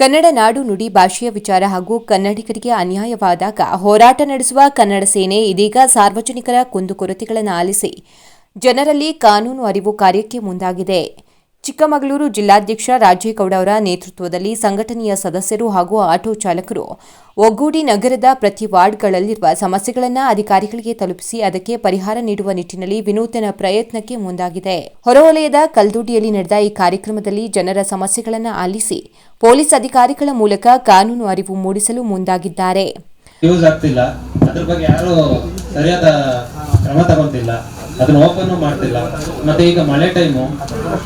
ಕನ್ನಡ ನಾಡು ನುಡಿ ಭಾಷೆಯ ವಿಚಾರ ಹಾಗೂ ಕನ್ನಡಿಗರಿಗೆ ಅನ್ಯಾಯವಾದಾಗ ಹೋರಾಟ ನಡೆಸುವ ಕನ್ನಡ ಸೇನೆ ಇದೀಗ ಸಾರ್ವಜನಿಕರ ಕುಂದುಕೊರತೆಗಳನ್ನು ಆಲಿಸಿ ಜನರಲ್ಲಿ ಕಾನೂನು ಅರಿವು ಕಾರ್ಯಕ್ಕೆ ಮುಂದಾಗಿದೆ. ಚಿಕ್ಕಮಗಳೂರು ಜಿಲ್ಲಾಧ್ಯಕ್ಷ ರಾಜೇಗೌಡ ಅವರ ನೇತೃತ್ವದಲ್ಲಿ ಸಂಘಟನೆಯ ಸದಸ್ಯರು ಹಾಗೂ ಆಟೋ ಚಾಲಕರು ಒಗ್ಗೂಡಿ ನಗರದ ಪ್ರತಿ ವಾರ್ಡ್ಗಳಲ್ಲಿರುವ ಸಮಸ್ಯೆಗಳನ್ನು ಅಧಿಕಾರಿಗಳಿಗೆ ತಲುಪಿಸಿ ಅದಕ್ಕೆ ಪರಿಹಾರ ನೀಡುವ ನಿಟ್ಟಿನಲ್ಲಿ ವಿನೂತನ ಪ್ರಯತ್ನಕ್ಕೆ ಮುಂದಾಗಿದೆ. ಹೊರವಲಯದ ಕಲ್ದುಡಿಯಲ್ಲಿ ನಡೆದ ಈ ಕಾರ್ಯಕ್ರಮದಲ್ಲಿ ಜನರ ಸಮಸ್ಯೆಗಳನ್ನು ಆಲಿಸಿ ಪೊಲೀಸ್ ಅಧಿಕಾರಿಗಳ ಮೂಲಕ ಕಾನೂನು ಅರಿವು ಮೂಡಿಸಲು ಮುಂದಾಗಿದ್ದಾರೆ. ಅದನ್ನ ಓಪನ್ ಮಾಡ್ತಿಲ್ಲ. ಮತ್ತೆ ಈಗ ಮಳೆ ಟೈಮು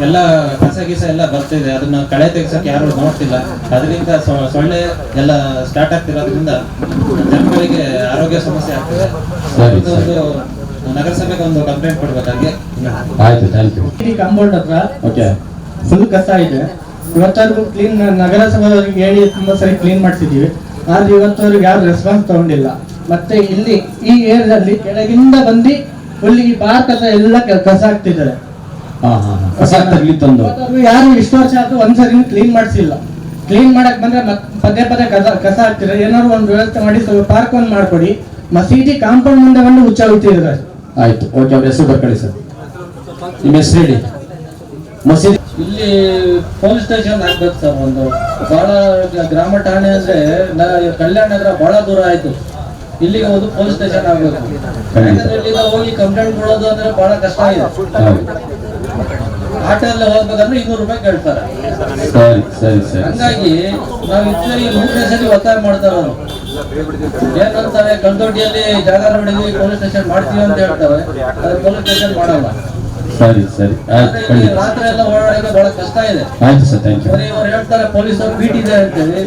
ಎಲ್ಲ ಕಸ ಗಿಸ ಎಲ್ಲ ಬರ್ತಿದೆ. ಅದನ್ನ ಕಳೆ ತೆಗ್ಸಕ್ ಯಾರು ನೋಡ್ತಿಲ್ಲ. ಅದರಿಂದ ಸೊ- ಸೊಳ್ಳೆ ಎಲ್ಲ ಸ್ಟಾರ್ಟ್ ಆಗ್ತಿರೋದ್ರಿಂದ ಜನಗಳಿಗೆ ಆರೋಗ್ಯ ಸಮಸ್ಯೆ ಆಗ್ತಿದೆ. ಒಂದು ನಗರಸಭೆಗೆ ಒಂದು ಕಂಪ್ಲೇಂಟ್ ಕೊಡ್ಬೇಕಾಗಿ ಆಯ್ತು ಥ್ಯಾಂಕ್ ಯು ಈ ಕಾಂಪೌಂಡ್ ಹತ್ರ ಓಕೆ ಫುಲ್ ಕಸ ಇದೆ. ಇವತ್ತವರೆಗೂ ಕ್ಲೀನ್ ನಗರಸಭೆಯವರಿಗೆ ಹೇಳಿ ತುಂಬಾ ಸರಿ ಕ್ಲೀನ್ ಮಾಡ್ತಿದ್ದೀವಿ ಆದ್ರೆ ಇವತ್ತವ್ರಿಗೆ ಯಾರು ರೆಸ್ಪಾನ್ಸ್ ತಗೊಂಡಿಲ್ಲ. ಮತ್ತೆ ಇಲ್ಲಿ ಈ ಏರಿಯಾದಲ್ಲಿ ಕೆಳಗಿಂದ ಬಂದು ಫುಲ್ ಈ ಭಾರತದ ಕಸ ಎಲ್ಲ ಕಸ ಹಾ. ಕಸ ತರ್ಲಿ ತಂದು. ಯಾರು ಇಷ್ಟು ವರ್ಷ ಆದ್ರೂ ಒಂದ್ಸರಿ ಕ್ಲೀನ್ ಮಾಡಿಸಿಲ್ಲ. ಕ್ಲೀನ್ ಮಾಡಕ್ ಬಂದ್ರೆ ಪದೇ ಪದೇ ಕಸ ಕಸ ಹಾಕ್ತಿದ್ದಾರೆ. ಏನಾದ್ರು ಒಂದು ವ್ಯವಸ್ಥೆ ಮಾಡಿ ಸ್ವಲ್ಪ ಪಾರ್ಕ್ ಒಂದು ಮಾಡ್ಕೊಡಿ. ಮಸೀದಿ ಕಾಂಪೌಂಡ್ ಮುಂದೆ ಬಂದು ಹುಚ್ಚ ಹೋಗ್ತಿದ್ದಾರೆ ಆಯ್ತು. ಓಕೆ ಅವ್ರ ಹೆಸರು ಬರ್ಕೊಳ್ಳಿ ಸರ್. ನಿಮ್ಮ ಹೆಸರು ಹೇಳಿ. ಮಸೀದಿ ಇಲ್ಲಿ ಪೊಲೀಸ್ ಸ್ಟೇಷನ್ ಆಗ್ಬೇಕು ಸರ್ ಒಂದು. ಬಹಳ ಗ್ರಾಮ ಠಾಣೆ ಅಂದ್ರೆ ನ- ಕಲ್ಯಾಣ ನಗರ ಬಹಳ ದೂರ ಆಯ್ತು. ಇಲ್ಲಿಗೆ ಹೋದ್ರು ಪೊಲೀಸ್ ಸ್ಟೇಷನ್ ಆಗಬೇಕು. ಯಾಕಂದ್ರೆ ಇಲ್ಲಿಂದ ಹೋಗಿ ಕಂಪ್ಲೇಂಟ್ ಕೊಡೋದು ಅಂದ್ರೆ ಬಹಳ ಕಷ್ಟ ಇದೆ. ಆಟೋದಲ್ಲಿ ಹೋಗ್ಬೇಕಂದ್ರೆ ಇನ್ನೂರು ರೂಪಾಯಿ ಕೇಳ್ತಾರೆ. ಸರಿ ಸರಿ ಸರಿ. ಹಂಗಾಗಿ ನಾವು ಇದ್ರಲ್ಲಿ ಮೂರನೇ ಸರಿ ಒತ್ತಾಯ ಮಾಡ್ತಾರೆ ಏನಂತಾರೆ ಕಲ್ದೊಡ್ಡಿಯಲ್ಲಿ ಜಾಗ ನೋಡಿದ್ವಿ ಪೊಲೀಸ್ ಸ್ಟೇಷನ್ ಮಾಡ್ತೀವಿ ಅಂತ ಹೇಳ್ತಾರೆ. ಪೊಲೀಸ್ ಸ್ಟೇಷನ್ ಮಾಡಲ್ಲ. ಸರಿ ಸರಿ. ಆಯ್ತು ಖಂಡಿತ. ರಾತ್ರಿ ಎಲ್ಲ ಓಡಾಡಕ್ಕೆ ಬಹಳ ಕಷ್ಟ ಇದೆ. ಆಯ್ತು ಸರ್ ಥ್ಯಾಂಕ್ ಯು ಬರೀ ಹೇಳ್ತಾರೆ ಪೊಲೀಸರು ಬೀಟ್ ಇದೆ ಅಂತೇಳಿ.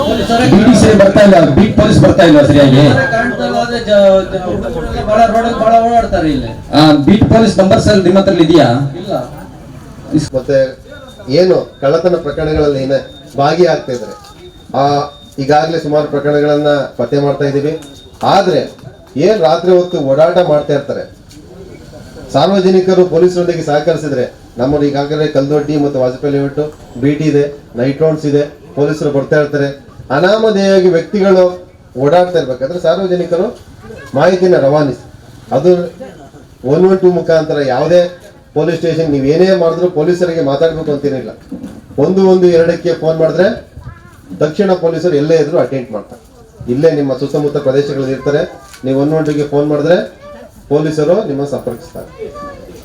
ಪೊಲೀಸರೇ ಬಿ ಡಿ ಸರಿ ಬರ್ತಾ ಇಲ್ಲ ಬೀಟ್ ಪೊಲೀಸ್ ಬರ್ತಾ ಇಲ್ಲ ಸರಿಯಾಗಿ. ಕಾಣ್ತಾ ಇಲ್ಲ ಆದ್ರೆ ಬಹಳ ರೋಡಲ್ಲಿ ಬಹಳ ಓಡಾಡ್ತಾರೆ ಇಲ್ಲಿ. ಬೀಟ್ ಪೊಲೀಸ್ ನಂಬರ್ ಸರ್ ನಿಮ್ಮ ಹತ್ರ ಇದೆಯಾ? ಇಲ್ಲ. ಮತ್ತೆ ಏನು ಕಳ್ಳತನ ಪ್ರಕರಣಗಳಲ್ಲಿ ಭಾಗಿ ಆಗ್ತಾ ಇದ್ದಾರೆ ಆ ಈಗಾಗಲೇ ಸುಮಾರು ಪ್ರಕರಣಗಳನ್ನ ಪತ್ತೆ ಮಾಡ್ತಾ ಇದ್ದೀವಿ. ಆದ್ರೆ ಏನ್ ರಾತ್ರಿ ಹೊತ್ತು ಓಡಾಟ ಮಾಡ್ತಾ ಇರ್ತಾರೆ? ಸಾರ್ವಜನಿಕರು ಪೊಲೀಸರೊಂದಿಗೆ ಸಹಕರಿಸಿದ್ರೆ ನಮ್ಮನ್ನು ಈಗಾಗಲೇ ಕಲ್ದೊಡ್ಡಿ ಮತ್ತು ವಾಜಪೇಯಿ ಲೇಔಟ್ ಬಿಟಿ ಇದೆ ನೈಟ್ ರೌಂಡ್ಸ್ ಇದೆ, ಪೊಲೀಸರು ಬರ್ತಾ ಇರ್ತಾರೆ. ಅನಾಮಧೇಯವಾಗಿ ವ್ಯಕ್ತಿಗಳು ಓಡಾಡ್ತಾ ಇರ್ಬೇಕಾದ್ರೆ ಸಾರ್ವಜನಿಕರು ಮಾಹಿತಿನ ರವಾನಿಸಿ. ಅದು ಒನ್ ಒನ್ ಟು ಮುಖಾಂತರ ಯಾವುದೇ ಪೊಲೀಸ್ ಸ್ಟೇಷನ್ ನೀವು ಏನೇ ಮಾಡಿದ್ರು ಪೊಲೀಸರಿಗೆ ಮಾತಾಡಬೇಕು ಅಂತೇನಿಲ್ಲ. ಒಂದು ಒಂದು ಎರಡಕ್ಕೆ ಫೋನ್ ಮಾಡಿದ್ರೆ ತಕ್ಷಣ ಪೊಲೀಸರು ಎಲ್ಲೇ ಇದ್ರು ಅಟೆಂಡ್ ಮಾಡ್ತಾರೆ. ಇಲ್ಲೇ ನಿಮ್ಮ ಸುತ್ತಮುತ್ತ ಪ್ರದೇಶಗಳಲ್ಲಿ ಇರ್ತಾರೆ. ನೀವು ಒನ್ ಒನ್ ಟುಗೆ ಫೋನ್ ಮಾಡಿದ್ರೆ ಪೊಲೀಸರು ನಿಮ್ಮ ಸಂಪರ್ಕಿಸ್ತಾರೆ.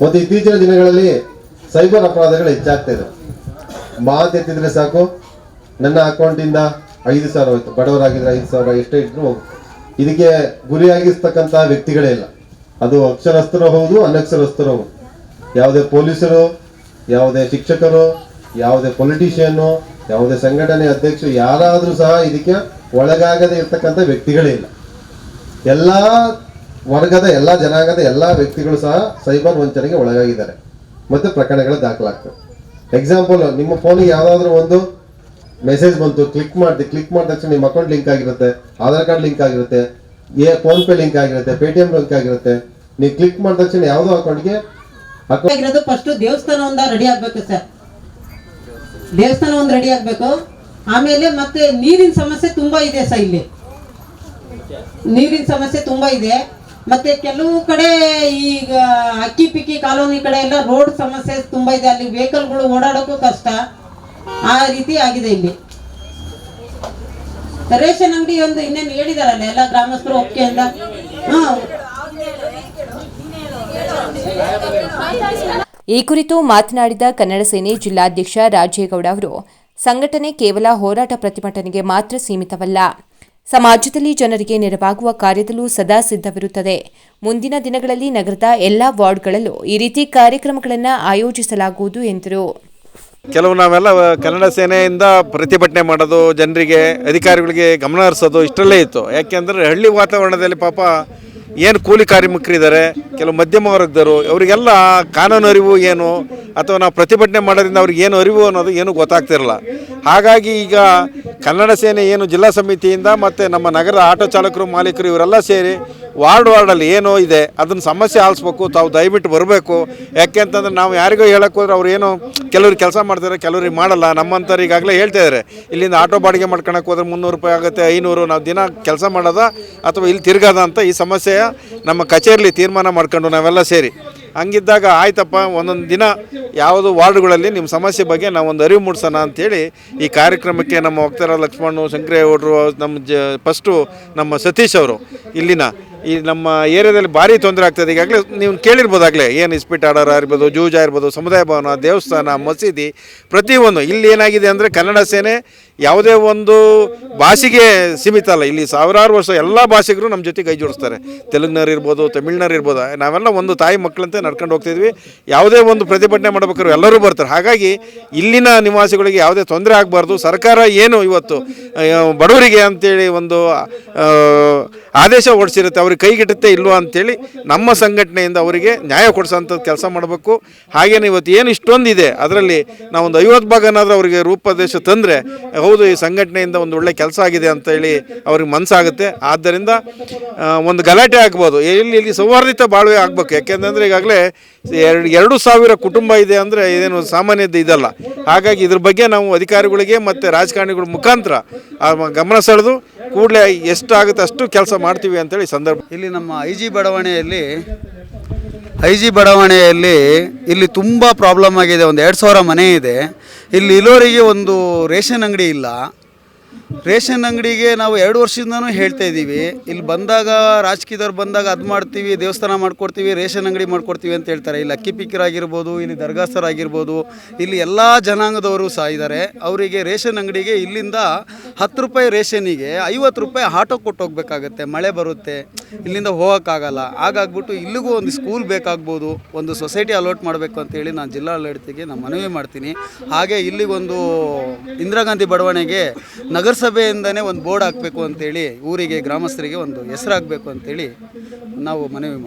ಮತ್ತು ಇತ್ತೀಚಿನ ದಿನಗಳಲ್ಲಿ ಸೈಬರ್ ಅಪರಾಧಗಳು ಹೆಚ್ಚಾಗ್ತಾ ಇದೆ. ಮಾತು ಎತ್ತಿದ್ರೆ ಸಾಕು. ನನ್ನ ಅಕೌಂಟಿಂದ ಐದು ಸಾವಿರ ಹೋಯ್ತು. ಬಡವರಾಗಿದ್ರೆ ಐದು ಸಾವಿರ, ಎಷ್ಟೇ ಇದ್ರು ಇದಕ್ಕೆ ಗುರಿಯಾಗಿಸ್ತಕ್ಕಂಥ ವ್ಯಕ್ತಿಗಳೇ ಇಲ್ಲ. ಅದು ಅಕ್ಷರಸ್ಥರು ಹೌದು, ಅನಕ್ಷರಸ್ಥರು ಹೌದು. ಯಾವುದೇ ಪೊಲೀಸರು, ಯಾವುದೇ ಶಿಕ್ಷಕರು, ಯಾವುದೇ ಪೊಲಿಟಿಷಿಯನ್ನು ಯಾವುದೇ ಸಂಘಟನೆ ಅಧ್ಯಕ್ಷರು ಯಾರಾದರೂ ಸಹ ಇದಕ್ಕೆ ಒಳಗಾಗದೇ ಇರ್ತಕ್ಕಂಥ ವ್ಯಕ್ತಿಗಳೇ ಇಲ್ಲ. ಎಲ್ಲ ವರ್ಗದ ಎಲ್ಲ ಜನಾಂಗದ ಎಲ್ಲ ವ್ಯಕ್ತಿಗಳು ಸಹ ಸೈಬರ್ ವಂಚನೆಗೆ ಒಳಗಾಗಿದ್ದಾರೆ. ಮತ್ತು ಪ್ರಕರಣಗಳು ದಾಖಲಾಗ್ತವೆ. ಎಕ್ಸಾಂಪಲ್ ನಿಮ್ಮ ಫೋನಿಗೆ ಯಾವುದಾದ್ರೂ ಒಂದು ಮೆಸೇಜ್ ಬಂತು ಕ್ಲಿಕ್ ಮಾಡಿದೆ ಕ್ಲಿಕ್ ಮಾಡಿದ ತಕ್ಷಣ ನಿಮ್ಮ ಅಕೌಂಟ್ ಲಿಂಕ್ ಆಗಿರುತ್ತೆ ಆಧಾರ್ ಕಾರ್ಡ್ ಲಿಂಕ್ ಆಗಿರುತ್ತೆ, ಏ ಫೋನ್ ಪೇ ಲಿಂಕ್ ಆಗಿರುತ್ತೆ ಪೇಟಿಎಂ ಲಿಂಕ್ ಆಗಿರುತ್ತೆ. ನೀವು ಕ್ಲಿಕ್ ಮಾಡಿದ ತಕ್ಷಣ ಯಾವುದೋ ಅಕೌಂಟ್ಗೆ ಅಕೌಂಟ್ ಫಸ್ಟ್ ದೇವಸ್ಥಾನ ಒಂದ ರೆಡಿ ಆಗ್ಬೇಕು ಸರ್ ದೇವಸ್ಥಾನ ಒಂದ್ ರೆಡಿ ಆಗ್ಬೇಕು. ಆಮೇಲೆ ಮತ್ತೆ ನೀರಿನ ಸಮಸ್ಯೆ ತುಂಬಾ ಇದೆ ಸರ್ ಇಲ್ಲಿ. ನೀರಿನ ಸಮಸ್ಯೆ ತುಂಬಾ ಇದೆ. ಮತ್ತೆ ಕೆಲವು ಕಡೆ ಈಗ ಅಕ್ಕಿ ಪಿಕ್ಕಿ ಕಾಲೋನಿ ಕಡೆ ಎಲ್ಲ ರೋಡ್ ಸಮಸ್ಯೆ ತುಂಬಾ ಇದೆ. ಅಲ್ಲಿ ವೆಹಿಕಲ್ಗಳು ಓಡಾಡೋಕ್ಕೂ ಕಷ್ಟ. ಆ ರೀತಿ ಆಗಿದೆ ಇಲ್ಲಿ. ರೇಷನ್ ಅಂಗಡಿ ಒಂದು ಇನ್ನೇನು ಹೇಳಿದಾರಲ್ಲ, ಎಲ್ಲ ಗ್ರಾಮಸ್ಥರು ಒಪ್ಪಿಗೆ ಅಂತ ಈ ಕುರಿತು ಮಾತನಾಡಿದ ಕನ್ನಡ ಸೇನೆ ಜಿಲ್ಲಾಧ್ಯಕ್ಷ ರಾಜೇಗೌಡ ಅವರು, ಸಂಘಟನೆ ಕೇವಲ ಹೋರಾಟ ಪ್ರತಿಭಟನೆಗೆ ಮಾತ್ರ ಸೀಮಿತವಲ್ಲ. ಸಮಾಜದಲ್ಲಿ ಜನರಿಗೆ ನೆರವಾಗುವ ಕಾರ್ಯದಲ್ಲೂ ಸದಾ ಸಿದ್ಧವಿರುತ್ತದೆ. ಮುಂದಿನ ದಿನಗಳಲ್ಲಿ ನಗರದ ಎಲ್ಲಾ ವಾರ್ಡ್ಗಳಲ್ಲೂ ಈ ರೀತಿ ಕಾರ್ಯಕ್ರಮಗಳನ್ನು ಆಯೋಜಿಸಲಾಗುವುದು ಎಂದರು. ಕೆಲವು ನಾವೆಲ್ಲ ಕನ್ನಡ ಸೇನೆಯಿಂದ ಪ್ರತಿಭಟನೆ ಮಾಡೋದು, ಜನರಿಗೆ, ಅಧಿಕಾರಿಗಳಿಗೆ ಗಮನ ಹರಿಸೋದು ಇಷ್ಟರಲ್ಲೇ ಇತ್ತು. ಯಾಕೆಂದರೆ ಹಳ್ಳಿ ವಾತಾವರಣದಲ್ಲಿ ಪಾಪ ಏನು ಕೂಲಿ ಕಾರ್ಮಿಕರಿದ್ದಾರೆ, ಕೆಲವು ಮಧ್ಯಮ ವರ್ಗದವರು ಅವರಿಗೆಲ್ಲ ಕಾನೂನು ಅರಿವು ಏನು ಅಥವಾ ನಾವು ಪ್ರತಿಭಟನೆ ಮಾಡೋದ್ರಿಂದ ಅವ್ರಿಗೆ ಏನು ಅರಿವು ಅನ್ನೋದು ಏನು ಗೊತ್ತಾಗ್ತಿರಲ್ಲ. ಹಾಗಾಗಿ ಈಗ ಕನ್ನಡ ಸೇನೆ ಏನು ಜಿಲ್ಲಾ ಸಮಿತಿಯಿಂದ ಮತ್ತು ನಮ್ಮ ನಗರದ ಆಟೋ ಚಾಲಕರು, ಮಾಲೀಕರು ಇವರೆಲ್ಲ ಸೇರಿ ವಾರ್ಡ್ ವಾರ್ಡಲ್ಲಿ ಏನೋ ಇದೆ, ಅದನ್ನು ಸಮಸ್ಯೆ ಆಲಿಸ್ಬೇಕು, ತಾವು ದಯವಿಟ್ಟು ಬರಬೇಕು. ಯಾಕೆ ಅಂತಂದ್ರೆ ನಾವು ಯಾರಿಗೋ ಹೇಳಕ್ಕೆ ಹೋದ್ರೆ ಅವ್ರು ಏನೋ ಕೆಲವ್ರು ಕೆಲಸ ಮಾಡ್ತಾರೆ, ಕೆಲವ್ರಿಗೆ ಮಾಡಲ್ಲ. ನಮ್ಮಂಥವ್ರು ಈಗಾಗಲೇ ಹೇಳ್ತಾ ಇದ್ದಾರೆ ಇಲ್ಲಿಂದ ಆಟೋ ಬಾಡಿಗೆ ಮಾಡ್ಕೊಳಕ್ಕೆ ಹೋದ್ರೆ ಮುನ್ನೂರು ರೂಪಾಯಿ ಆಗುತ್ತೆ, ಐನೂರು, ನಾವು ದಿನ ಕೆಲಸ ಮಾಡೋದ ಅಥವಾ ಇಲ್ಲಿ ತಿರ್ಗದ ಅಂತ ಈ ಸಮಸ್ಯೆಯ ನಮ್ಮ ಕಚೇರಿಲಿ ತೀರ್ಮಾನ ಮಾಡ್ಕೊಂಡು ನಾವೆಲ್ಲ ಸೇರಿ. ಹಂಗಿದ್ದಾಗ ಆಯ್ತಪ್ಪ, ಒಂದೊಂದು ದಿನ ಯಾವುದು ವಾರ್ಡ್ಗಳಲ್ಲಿ ನಿಮ್ಮ ಸಮಸ್ಯೆ ಬಗ್ಗೆ ನಾವು ಒಂದು ಅರಿವು ಮೂಡಿಸೋಣ ಅಂತೇಳಿ ಈ ಕಾರ್ಯಕ್ರಮಕ್ಕೆ ನಮ್ಮ ವಕ್ತಾರ ಲಕ್ಷ್ಮಣ್ ಶಂಕರೇಗೌಡರು ನಮ್ಮ ಜ ಫಸ್ಟು ನಮ್ಮ ಸತೀಶ್ ಅವರು ಇಲ್ಲಿನ ಈ ನಮ್ಮ ಏರಿಯಾದಲ್ಲಿ ಭಾರಿ ತೊಂದರೆ ಆಗ್ತದೆ. ಈಗಾಗಲೇ ನೀವು ಕೇಳಿರ್ಬೋದಾಗಲೇ, ಏನು ಇಸ್ಪಿಟ್ ಆಡೋರು ಇರ್ಬೋದು ಜೂಜಾ ಇರ್ಬೋದು ಸಮುದಾಯ ಭವನ, ದೇವಸ್ಥಾನ, ಮಸೀದಿ, ಪ್ರತಿಯೊಂದು. ಇಲ್ಲಿ ಏನಾಗಿದೆ ಅಂದರೆ ಕನ್ನಡ ಸೇನೆ ಯಾವುದೇ ಒಂದು ಭಾಷೆಗೆ ಸೀಮಿತ ಅಲ್ಲ. ಇಲ್ಲಿ ಸಾವಿರಾರು ವರ್ಷ ಎಲ್ಲ ಭಾಷಿಗರು ನಮ್ಮ ಜೊತೆ ಕೈ ಜೋಡಿಸ್ತಾರೆ. ತೆಲುಗ್ನವ್ರು ಇರ್ಬೋದು, ತಮಿಳ್ನವ್ರು ಇರ್ಬೋದು, ನಾವೆಲ್ಲ ಒಂದು ತಾಯಿ ಮಕ್ಕಳಂತೆ ನಡ್ಕೊಂಡು ಹೋಗ್ತಿದ್ವಿ. ಯಾವುದೇ ಒಂದು ಪ್ರತಿಭಟನೆ ಮಾಡ್ಬೇಕಾದ್ರು ಎಲ್ಲರೂ ಬರ್ತಾರೆ. ಹಾಗಾಗಿ ಇಲ್ಲಿನ ನಿವಾಸಿಗಳಿಗೆ ಯಾವುದೇ ತೊಂದರೆ ಆಗಬಾರ್ದು. ಸರ್ಕಾರ ಏನು ಇವತ್ತು ಬಡವರಿಗೆ ಅಂತೇಳಿ ಒಂದು ಆದೇಶ ಹೊರಡಿಸಿರುತ್ತೆ. ಅವ್ರಿಗೆ ಕೈಗೆಟುತ್ತೆ ಇಲ್ವೋ ಅಂತೇಳಿ ನಮ್ಮ ಸಂಘಟನೆಯಿಂದ ಅವರಿಗೆ ನ್ಯಾಯ ಕೊಡಿಸೋಂಥದ್ದು ಕೆಲಸ ಮಾಡಬೇಕು. ಹಾಗೇನೆ ಇವತ್ತು ಏನು ಇಷ್ಟೊಂದಿದೆ, ಅದರಲ್ಲಿ ನಾವೊಂದು ಐವತ್ತು ಭಾಗನಾದರೂ ಅವರಿಗೆ ರೂಪದೇಶ ತಂದರೆ ಹೌದು, ಈ ಸಂಘಟನೆಯಿಂದ ಒಂದು ಒಳ್ಳೆ ಕೆಲಸ ಆಗಿದೆ ಅಂತ ಹೇಳಿ ಅವ್ರಿಗೆ ಮನಸ್ಸಾಗುತ್ತೆ. ಆದ್ದರಿಂದ ಒಂದು ಗಲಾಟೆ ಆಗ್ಬೋದು. ಇಲ್ಲಿ ಇಲ್ಲಿ ಸೌಹಾರ್ದಿತ ಬಾಳ್ವೆ ಆಗಬೇಕು. ಯಾಕೆಂತಂದರೆ ಈಗಾಗಲೇ ಎರಡು ಎರಡು ಸಾವಿರ ಕುಟುಂಬ ಇದೆ ಅಂದರೆ ಇದೇನು ಸಾಮಾನ್ಯದ್ದು ಇದಲ್ಲ. ಹಾಗಾಗಿ ಇದ್ರ ಬಗ್ಗೆ ನಾವು ಅಧಿಕಾರಿಗಳಿಗೆ ಮತ್ತು ರಾಜಕಾರಣಿಗಳ ಮುಖಾಂತರ ಗಮನ ಸೆಳೆದು ಕೂಡಲೇ ಎಷ್ಟಾಗುತ್ತೆ ಅಷ್ಟು ಕೆಲಸ ಮಾಡ್ತೀವಿ ಅಂತೇಳಿ ಸಂದರ್ಭ ಇಲ್ಲಿ ನಮ್ಮ ಐ ಜಿ ಬಡಾವಣೆಯಲ್ಲಿ ಐ ಜಿ ಬಡಾವಣೆಯಲ್ಲಿ ಇಲ್ಲಿ ತುಂಬ ಪ್ರಾಬ್ಲಮ್ ಆಗಿದೆ. ಒಂದು ಎರಡು ಸಾವಿರ ಮನೆ ಇದೆ. ಇಲ್ಲಿ ಇಲ್ಲೋರಿಗೆ ಒಂದು ರೇಷನ್ ಅಂಗಡಿ ಇಲ್ಲ. ರೇಷನ್ ಅಂಗಡಿಗೆ ನಾವು ಎರಡು ವರ್ಷದಿಂದನೂ ಹೇಳ್ತಾ ಇದ್ದೀವಿ. ಇಲ್ಲಿ ಬಂದಾಗ ರಾಜಕೀಯದವ್ರು ಬಂದಾಗ ಅದು ಮಾಡ್ತೀವಿ, ದೇವಸ್ಥಾನ ಮಾಡ್ಕೊಡ್ತೀವಿ, ರೇಷನ್ ಅಂಗಡಿ ಮಾಡ್ಕೊಡ್ತೀವಿ ಅಂತ ಹೇಳ್ತಾರೆ. ಇಲ್ಲಿ ಅಕ್ಕಿ ಪಿಕ್ಕರಾಗಿರ್ಬೋದು ಇಲ್ಲಿ ದರ್ಗಾಸ್ತರಾಗಿರ್ಬೋದು ಇಲ್ಲಿ ಎಲ್ಲ ಜನಾಂಗದವರು ಸಹ ಇದ್ದಾರೆ. ಅವರಿಗೆ ರೇಷನ್ ಅಂಗಡಿಗೆ ಇಲ್ಲಿಂದ ಹತ್ತು ರೂಪಾಯಿ ರೇಷನಿಗೆ ಐವತ್ತು ರೂಪಾಯಿ ಆಟೋ ಕೊಟ್ಟು ಹೋಗ್ಬೇಕಾಗತ್ತೆ ಮಳೆ ಬರುತ್ತೆ, ಇಲ್ಲಿಂದ ಹೋಗೋಕ್ಕಾಗಲ್ಲ. ಹಾಗಾಗ್ಬಿಟ್ಟು ಇಲ್ಲಿಗೂ ಒಂದು ಸ್ಕೂಲ್ ಬೇಕಾಗ್ಬೋದು, ಒಂದು ಸೊಸೈಟಿ ಅಲೋಟ್ ಮಾಡಬೇಕು ಅಂತೇಳಿ ನಾನು ಜಿಲ್ಲಾಡಳಿತಕ್ಕೆ ನಾನು ಮನವಿ ಮಾಡ್ತೀನಿ. ಹಾಗೆ ಇಲ್ಲಿಗೊಂದು ಇಂದಿರಾ ಗಾಂಧಿ ಬಡಾವಣೆಗೆ ನಗರಸಭೆಯಿಂದನೇ ಒಂದು ಬೋರ್ಡ್ ಹಾಕಬೇಕು ಅಂತೇಳಿ ಊರಿಗೆ ಗ್ರಾಮಸ್ಥರಿಗೆ ಒಂದು ಹೆಸರಾಗಬೇಕು ಅಂತೇಳಿ ನಾವು ಮನವಿ ಮಾಡ್ತೀವಿ.